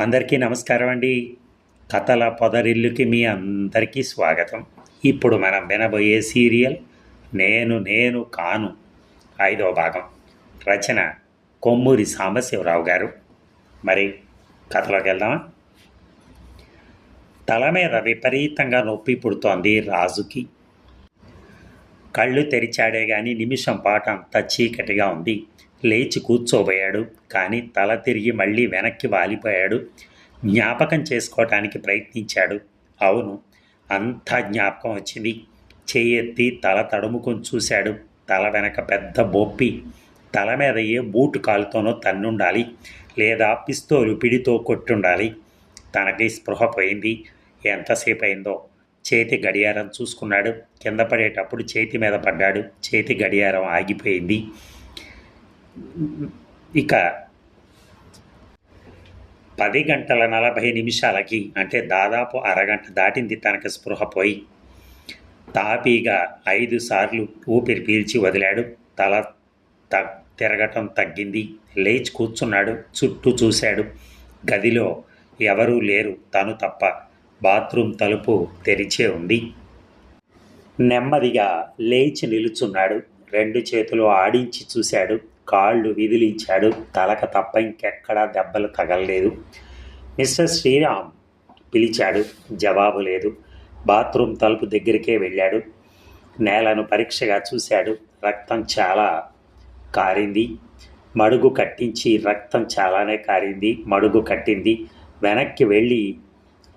అందరికీ నమస్కారం అండి. కథల పొదరిల్లుకి మీ అందరికీ స్వాగతం. ఇప్పుడు మనం వినబోయే సీరియల్ నేను నేను కాను ఐదవ భాగం. రచన కొమ్మూరి సాంబశివరావు గారు. మరి కథలోకి వెళ్దామా? తల మీద విపరీతంగా నొప్పి పుడుతోంది రాజుకి. కళ్ళు తెరిచాడే కానీ నిమిషం పాటు అంత చీకటిగా ఉంది. లేచి కూర్చోబోయాడు. కానీ తల తిరిగి మళ్ళీ వెనక్కి వాలిపోయాడు. జ్ఞాపకం చేసుకోవటానికి ప్రయత్నించాడు. అవును అంతా జ్ఞాపకం వచ్చింది. చేయెత్తి తల తడుముకొని చూశాడు. తల వెనక పెద్ద బొప్పి. తల మీద ఏ బూటు కాలుతోనో తన్నుండాలి. లేదా పిస్తోలు పిడితో కొట్టుండాలి. తనకి స్పృహ పోయింది. ఎంతసేపు అయిందో. చేతి గడియారం చూసుకున్నాడు. కింద పడేటప్పుడు చేతి మీద పడ్డాడు. చేతి గడియారం ఆగిపోయింది. ఇక పది గంటల నలభై నిమిషాలకి అంటే దాదాపు అరగంట దాటింది తనకు స్పృహ పోయి. తాపీగా ఐదు సార్లు ఊపిరి పీల్చి వదిలాడు. తల త తిరగటం తగ్గింది. లేచి కూర్చున్నాడు. చుట్టూ చూశాడు. గదిలో ఎవరూ లేరు. తను తప్ప బాత్రూమ్ తలుపు తెరిచే ఉంది. నెమ్మదిగా లేచి నిలుచున్నాడు. రెండు చేతులు ఆడించి చూశాడు. కాళ్ళు విదిలించాడు. తలక తప్ప ఇంకెక్కడా దెబ్బలు తగలలేదు. మిస్టర్ శ్రీరామ్ పిలిచాడు. జవాబు లేదు. బాత్రూమ్ తలుపు దగ్గరికే వెళ్ళాడు. నేలను పరీక్షగా చూశాడు. రక్తం చాలా కారింది. మడుగు కట్టించి రక్తం చాలానే కారింది. మడుగు కట్టింది. వెనక్కి వెళ్ళి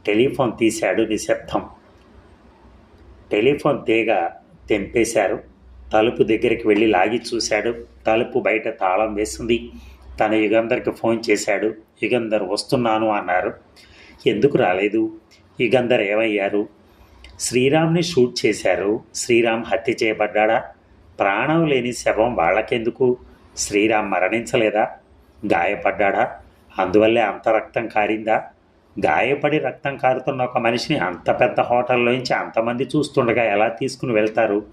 టెలిఫోన్ తీశాడు నిశ్శబ్దం. టెలిఫోన్ తీగ తెంపేశారు. తలుపు దగ్గరికి వెళ్ళి లాగి చూశాడు. తలుపు బయట తాళం వేసింది. తన యుగంధర్కి ఫోన్ చేశాడు. యుగంధర్ వస్తున్నాను అన్నారు. ఎందుకు రాలేదు? యుగంధర్ ఏమయ్యారు? శ్రీరామ్ని షూట్ చేశారు. శ్రీరామ్ హత్య చేయబడ్డా ప్రాణం లేని శవం వాళ్ళకెందుకు? శ్రీరామ్ మరణించలేదా? గాయపడ్డాడా? అందువల్లే అంత రక్తం కారిందా? గాయపడి రక్తం కారుతున్న ఒక మనిషిని అంత పెద్ద హోటల్లోంచి అంతమంది చూస్తుండగా ఎలా తీసుకుని వెళ్తారు?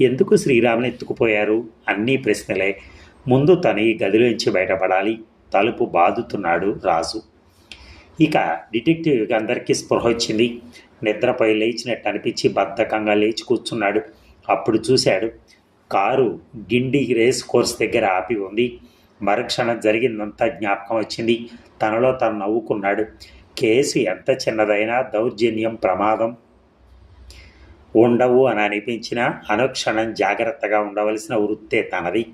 ఎందుకు శ్రీరాముని ఎత్తుకుపోయారు? అన్నీ ప్రశ్నలే. ముందు తను ఈ గదిలోంచి బయటపడాలి. తలుపు బాదుతున్నాడు రాజు. ఇక డిటెక్టివ్ అందరికీ స్పృహ వచ్చింది. నిద్రపై లేచినట్టు అనిపించి బద్ధకంగా లేచి కూర్చున్నాడు. అప్పుడు చూశాడు కారు గిండి రేస్ కోర్స్ దగ్గర ఆపి ఉంది. మరుక్షణం జరిగిందంతా జ్ఞాపకం వచ్చింది. తనలో తను నవ్వుకున్నాడు. కేసు ఎంత చిన్నదైనా దౌర్జన్యం ప్రమాదం. ఉండవు అని అనిపించినా అనుక్షణం జాగ్రత్తగా ఉండవలసిన వృత్తే తనది.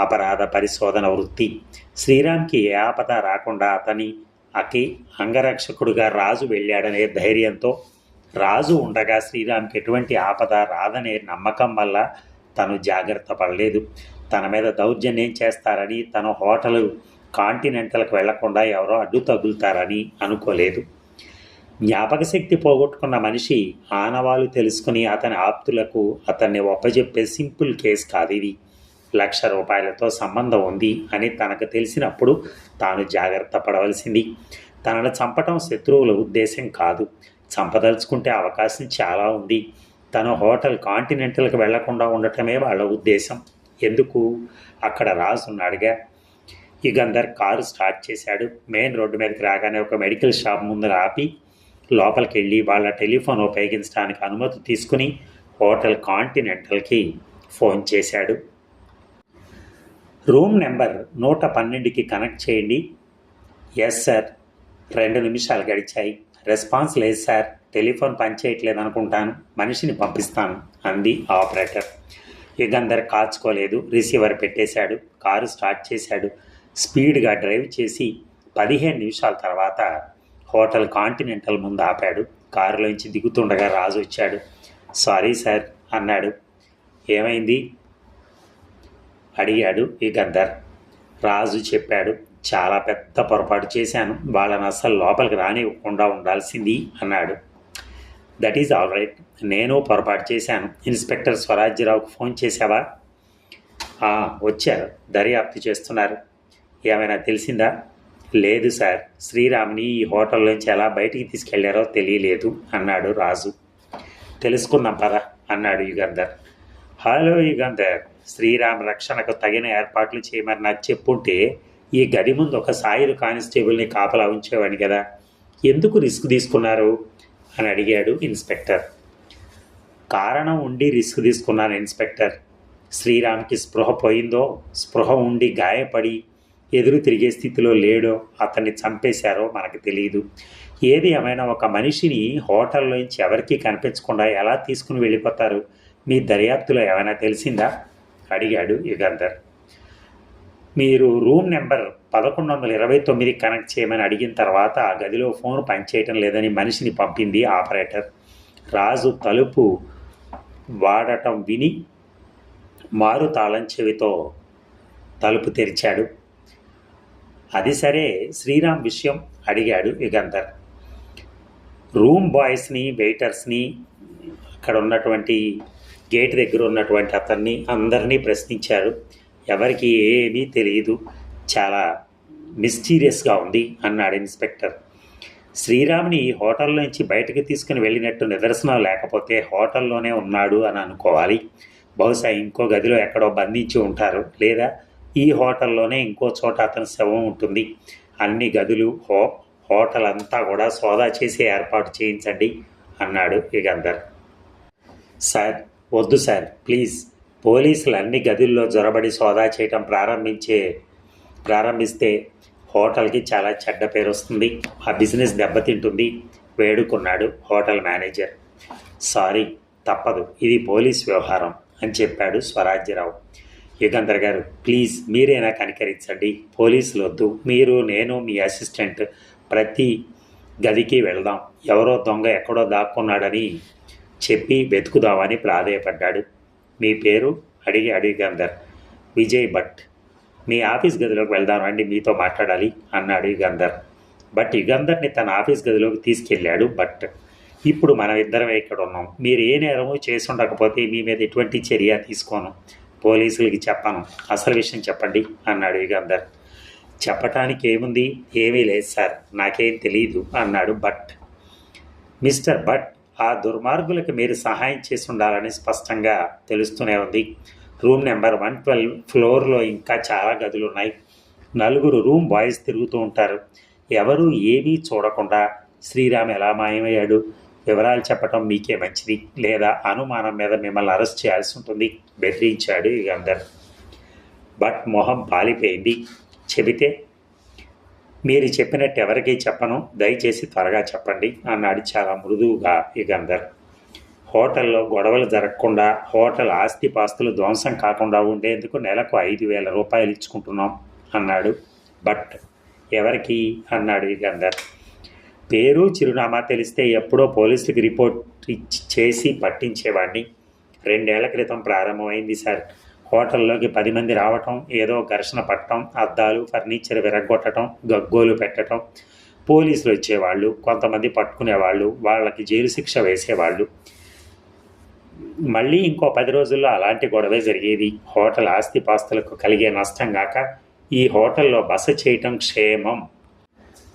అపరాధ పరిశోధన వృత్తి. శ్రీరామ్కి ఏ ఆపద రాకుండా అతని అకి అంగరక్షకుడుగా రాజు వెళ్ళాడనే ధైర్యంతో రాజు ఉండగా శ్రీరామ్కి ఎటువంటి ఆపద రాదనే నమ్మకం వల్ల తను జాగ్రత్త పడలేదు. తన మీద దౌర్జన్యం చేస్తారని తన హోటల్ కాంటినెంటల్కి వెళ్ళకుండా ఎవరో అడ్డు తగులుతారని అనుకోలేదు. జ్ఞాపక శక్తి పోగొట్టుకున్న మనిషి ఆనవాలు తెలుసుకుని అతని ఆప్తులకు అతన్ని ఒప్పజెప్పే సింపుల్ కేసు కాదు ఇది. లక్ష రూపాయలతో సంబంధం ఉంది అని తనకు తెలిసినప్పుడు తాను జాగ్రత్త పడవలసింది. తనను చంపటం శత్రువుల ఉద్దేశం కాదు. చంపదలుచుకుంటే అవకాశం చాలా ఉంది. తను హోటల్ కాంటినెంటల్కి వెళ్ళకుండా ఉండటమే వాళ్ళ ఉద్దేశం. ఎందుకు? అక్కడ రాజున్నాడుగా యుగంధర్ కారు స్టార్ట్ చేశాడు. మెయిన్ రోడ్డు మీదకి రాగానే ఒక మెడికల్ షాప్ ముందర ఆపి లోపలికి వెళ్ళి వాళ్ళ టెలిఫోన్ ఉపయోగించడానికి అనుమతి తీసుకుని హోటల్ కాంటినెంటల్కి ఫోన్ చేశాడు. రూమ్ నెంబర్ నూట పన్నెండుకి కనెక్ట్ చేయండి. Yes sir. రెండు నిమిషాలు గడిచాయి. రెస్పాన్స్ లేదు సార్. టెలిఫోన్ పనిచేయట్లేదు అనుకుంటాను మనిషిని పంపిస్తాను అంది ఆపరేటర్. యుగంధర్ కాచుకోలేదు రిసీవర్ పెట్టేశాడు. కారు స్టార్ట్ చేశాడు. స్పీడ్గా డ్రైవ్ చేసి పదిహేను నిమిషాల తర్వాత హోటల్ కాంటినెంటల్ ముందు ఆపాడు. కారులోంచి దిగుతుండగా రాజు వచ్చాడు. సారీ సార్ అన్నాడు. ఏమైంది? అడిగాడు ఈ గద్దర్ రాజు చెప్పాడు చాలా పెద్ద పొరపాటు చేశాను. వాళ్ళని అస్సలు లోపలికి రానివ్వకుండా ఉండాల్సింది అన్నాడు. దట్ ఈజ్ ఆల్ రైట్ నేను పొరపాటు చేశాను. ఇన్స్పెక్టర్ స్వరాజ్యరావుకు ఫోన్ చేశావా? వచ్చారు. దర్యాప్తు చేస్తున్నారు. ఏమైనా తెలిసిందా? లేదు సార్. శ్రీరామ్ని ఈ హోటల్లోంచి ఎలా బయటికి తీసుకెళ్ళారో తెలియలేదు అన్నాడు రాజు. తెలుసుకుందాం పద అన్నాడు యుగంధర్. హలో యుగంధర్. శ్రీరామ్ రక్షణకు తగిన ఏర్పాట్లు చేయమని నాకు చెప్పుంటే ఈ గది ముందు ఒక సాయుధ కానిస్టేబుల్ని కాపలా ఉంచేవాడిని కదా. ఎందుకు రిస్క్ తీసుకున్నారు? అని అడిగాడు ఇన్స్పెక్టర్. కారణం ఉండి రిస్క్ తీసుకున్నాను ఇన్స్పెక్టర్. శ్రీరామ్కి స్పృహ పోయిందో స్పృహ ఉండి గాయపడి ఎదురు తిరిగే స్థితిలో లేడో అతన్ని చంపేశారో మనకు తెలియదు ఏది ఏమైనా ఒక మనిషిని హోటల్లోంచి ఎవరికీ కనిపించకుండా ఎలా తీసుకుని వెళ్ళిపోతారు? మీ దర్యాప్తులో ఏమైనా తెలిసిందా? అడిగాడు యుగంధర్. మీరు రూమ్ నెంబర్ పదకొండు వందల ఇరవై తొమ్మిది కనెక్ట్ చేయమని అడిగిన తర్వాత ఆ గదిలో ఫోన్ పనిచేయటం లేదని మనిషిని పంపింది ఆపరేటర్. రాజు తలుపు వాడటం విని మారు తాళం చెవితో తలుపు తెరిచాడు. అది సరే శ్రీరామ్ విషయం అడిగాడు యుగంధర్. రూమ్ బాయ్స్ని వెయిటర్స్ని అక్కడ ఉన్నటువంటి గేట్ దగ్గర ఉన్నటువంటి అతన్ని అందరినీ ప్రశ్నించారు. ఎవరికి ఏమీ తెలియదు చాలా మిస్టీరియస్గా ఉంది అన్నాడు ఇన్స్పెక్టర్. శ్రీరామ్ని హోటల్ హోటల్లో నుంచి బయటకు తీసుకుని వెళ్ళినట్టు నిదర్శనం లేకపోతే హోటల్లోనే ఉన్నాడు అని అనుకోవాలి. బహుశా ఇంకో గదిలో ఎక్కడో బంధించి ఉంటారు లేదా ఈ హోటల్లోనే ఇంకో చోట అతని శవం ఉంటుంది. అన్ని గదులు హో హోటల్ అంతా కూడా సోదా చేసి ఏర్పాటు చేయించండి అన్నాడు యుగంధర్. సార్ వద్దు సార్ ప్లీజ్. పోలీసులు అన్ని గదుల్లో జొరబడి సోదా చేయటం ప్రారంభించే ప్రారంభిస్తే హోటల్కి చాలా చెడ్డ పేరు వస్తుంది. ఆ బిజినెస్ దెబ్బతింటుంది వేడుకున్నాడు హోటల్ మేనేజర్. సారీ తప్పదు ఇది పోలీస్ వ్యవహారం అని చెప్పాడు స్వరాజ్యరావు. యుగంధర్ గారు ప్లీజ్ మీరేనా కనికరించండి? పోలీసులు వద్దు. మీరు నేను మీ అసిస్టెంట్ ప్రతి గదికి వెళ్దాం. ఎవరో దొంగ ఎక్కడో దాక్కున్నాడని చెప్పి వెతుకుదామని ప్రాధేయపడ్డాడు. మీ పేరు? అడిగి అడిగందర్ విజయ్ భట్. మీ ఆఫీస్ గదిలోకి వెళ్దాం అండి మీతో మాట్లాడాలి అన్నాడు యుగంధర్. బట్ యుగంధర్ని తన ఆఫీస్ గదిలోకి తీసుకెళ్ళాడు బట్ ఇప్పుడు మనం ఇద్దరమే ఇక్కడ ఉన్నాం. మీరు ఏ నేరము చేసి ఉండకపోతే మీ మీద ఎటువంటి చర్య తీసుకోను. పోలీసులకి చెప్పను. అసలు విషయం చెప్పండి అన్నాడు యుగంధర్. చెప్పటానికి ఏముంది? ఏమీ లేదు సార్. నాకేం తెలియదు అన్నాడు భట్. మిస్టర్ భట్ ఆ దుర్మార్గులకు మీరు సహాయం చేసి ఉండాలని స్పష్టంగా తెలుస్తూనే ఉంది. రూమ్ నెంబర్ వన్ ట్వెల్వ్ ఫ్లోర్లో ఇంకా చాలా గదులు ఉన్నాయి. నలుగురు రూమ్ బాయ్స్ తిరుగుతూ ఉంటారు. ఎవరు ఏమీ చూడకుండా శ్రీరామ్ ఎలా మాయమయ్యాడు? వివరాలు చెప్పటం మీకే మంచిది. లేదా అనుమానం మీద మిమ్మల్ని అరెస్ట్ చేయాల్సి ఉంటుంది. బెదిరించాడు యుగంధర్ బట్ మొహం పాలిపోయింది. చెబితే మీరు చెప్పినట్టు ఎవరికీ చెప్పను. దయచేసి త్వరగా చెప్పండి అన్నాడు చాలా మృదువుగా యుగంధర్ హోటల్లో గొడవలు జరగకుండా హోటల్ ఆస్తిపాస్తులు ధ్వంసం కాకుండా ఉండేందుకు నెలకు ఐదు వేల రూపాయలు ఇచ్చుకుంటున్నాం అన్నాడు. బట్ ఎవరికి? అన్నాడు యుగంధర్ పేరు చిరునామా తెలిస్తే ఎప్పుడో పోలీసులకు రిపోర్ట్ ఇచ్చి చేసి పట్టించేవాడిని. రెండేళ్ళ క్రితం ప్రారంభమైంది సార్. హోటల్లోకి పది మంది రావటం ఏదో ఘర్షణ పట్టడం అద్దాలు ఫర్నిచర్ విరగొట్టడం గగ్గోలు పెట్టడం పోలీసులు వచ్చేవాళ్ళు కొంతమంది పట్టుకునేవాళ్ళు వాళ్ళకి జైలు శిక్ష వేసేవాళ్ళు. మళ్ళీ ఇంకో పది రోజుల్లో అలాంటి గొడవే జరిగేది. హోటల్ ఆస్తిపాస్తులకు కలిగే నష్టం కాక ఈ హోటల్లో బస చేయటం క్షేమం.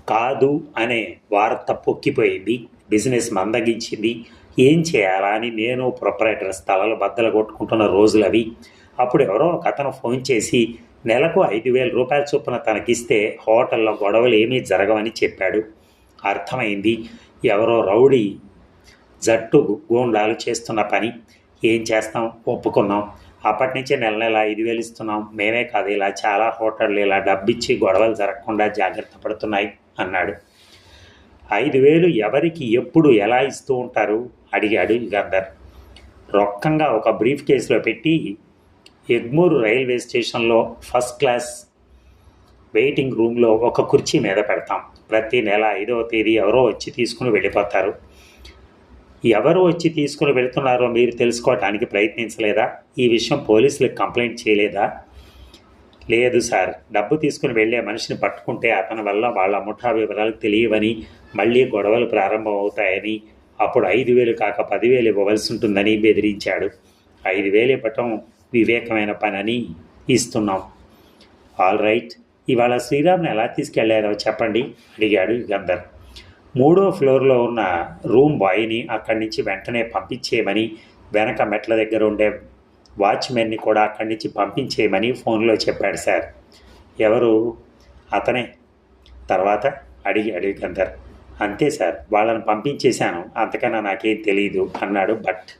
కాదు అనే వార్త పొక్కిపోయింది బిజినెస్ మందగించింది. ఏం చేయాలా అని నేను ప్రొపరేటర్ స్థలాలు బద్దలు కొట్టుకుంటున్న రోజులు అవి. అప్పుడు ఎవరో ఒక అతను ఫోన్ చేసి నెలకు ఐదు వేల రూపాయల చొప్పున తనకిస్తే హోటల్లో గొడవలు ఏమీ జరగవని చెప్పాడు. అర్థమైంది ఎవరో రౌడీ జట్టు గూండాలు చేస్తున్న పని. ఏం చేస్తాం? ఒప్పుకున్నాం. అప్పటి నుంచే నెల నెల ఐదు వేలు ఇస్తున్నాం. మేమే కాదు ఇలా చాలా హోటళ్ళు ఇలా డబ్బిచ్చి గొడవలు జరగకుండా జాగ్రత్త పడుతున్నాయి. అన్నాడు. ఐదు వేలు ఎవరికి ఎప్పుడు ఎలా ఇస్తూ ఉంటారు? అడిగాడు యుగంధర్. రొక్కంగా ఒక బ్రీఫ్ కేసులో పెట్టి ఎగ్మూరు రైల్వే స్టేషన్లో ఫస్ట్ క్లాస్ వెయిటింగ్ రూమ్లో ఒక కుర్చీ మీద పెడతాం. ప్రతి నెల ఐదవ తేదీ ఎవరో వచ్చి తీసుకుని వెళ్ళిపోతారు. ఎవరు వచ్చి తీసుకుని వెళుతున్నారో మీరు తెలుసుకోవడానికి ప్రయత్నించలేదా? ఈ విషయం పోలీసులకు కంప్లైంట్ చేయలేదా? లేదు సార్. డబ్బు తీసుకుని వెళ్ళే మనిషిని పట్టుకుంటే అతని వల్ల వాళ్ళ ముఠా వివరాలు తెలియవని మళ్ళీ గొడవలు ప్రారంభం అవుతాయని అప్పుడు ఐదు వేలు కాక పదివేలు ఇవ్వవలసి ఉంటుందని బెదిరించాడు. ఐదు వేలు ఇవ్వటం వివేకమైన పనని ఇస్తున్నాం. All right. ఇవాళ శ్రీరామ్ని ఎలా తీసుకెళ్ళారో చెప్పండి అడిగాడు గంధర్ మూడో ఫ్లోర్లో ఉన్న రూమ్ బాయ్ని అక్కడి నుంచి వెంటనే పంపించేయమని వెనక మెట్ల దగ్గర ఉండే వాచ్మెన్ని కూడా అక్కడి నుంచి పంపించేయమని ఫోన్లో చెప్పాడు సార్. ఎవరు? అతనే. తర్వాత అడిగి అడిగి గంధర్ అంతే సార్ వాళ్ళని పంపించేశాను అంతకన్నా నాకేం తెలియదు అన్నాడు బట్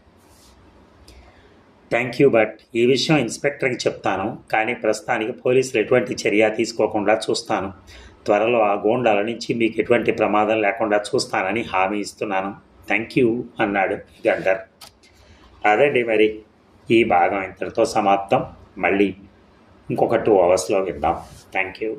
థ్యాంక్ యూ బట్ ఈ విషయం ఇన్స్పెక్టర్కి చెప్తాను కానీ ప్రస్తుతానికి పోలీసులు ఎటువంటి చర్య తీసుకోకుండా చూస్తాను. త్వరలో ఆ గోండాల నుంచి మీకు ఎటువంటి ప్రమాదం లేకుండా చూస్తానని హామీ ఇస్తున్నాను. థ్యాంక్ యూ అన్నాడు గంధర్. అదండి మరి ఈ భాగం ఇంతటితో సమాప్తం. మళ్ళీ ఇంకొక టూ అవర్స్లో విందాం థ్యాంక్ యూ